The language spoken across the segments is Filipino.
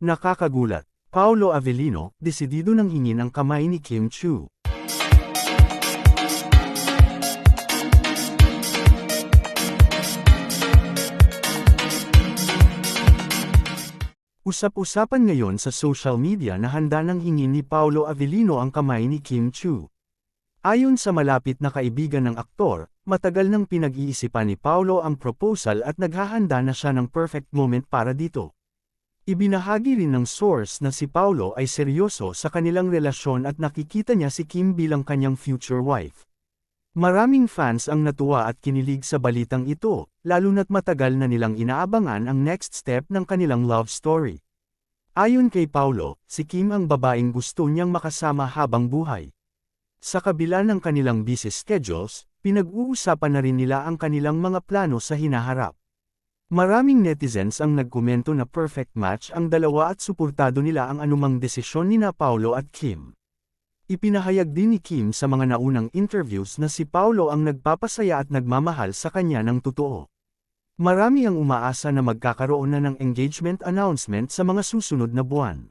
Nakakagulat, Paolo Avellino, desidido nang hingin ang kamay ni Kim Chu. Usap-usapan ngayon sa social media na handa nang hingin ni Paolo Avellino ang kamay ni Kim Chu. Ayon sa malapit na kaibigan ng aktor, matagal nang pinag-iisipan ni Paolo ang proposal at naghahanda na siya ng perfect moment para dito. Ibinahagi rin ng source na si Paolo ay seryoso sa kanilang relasyon at nakikita niya si Kim bilang kanyang future wife. Maraming fans ang natuwa at kinilig sa balitang ito, lalo na't matagal na nilang inaabangan ang next step ng kanilang love story. Ayon kay Paulo, si Kim ang babaeng gusto niyang makasama habang buhay. Sa kabila ng kanilang busy schedules, pinag-uusapan na rin nila ang kanilang mga plano sa hinaharap. Maraming netizens ang nagkomento na perfect match ang dalawa at suportado nila ang anumang desisyon ni na Paulo at Kim. Ipinahayag din ni Kim sa mga naunang interviews na si Paulo ang nagpapasaya at nagmamahal sa kanya ng totoo. Marami ang umaasa na magkakaroon na ng engagement announcement sa mga susunod na buwan.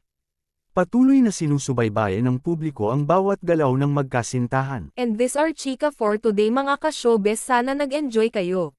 Patuloy na sinusubaybayan ng publiko ang bawat galaw ng magkasintahan. And this are chika for today mga ka-showbiz sana nag-enjoy kayo.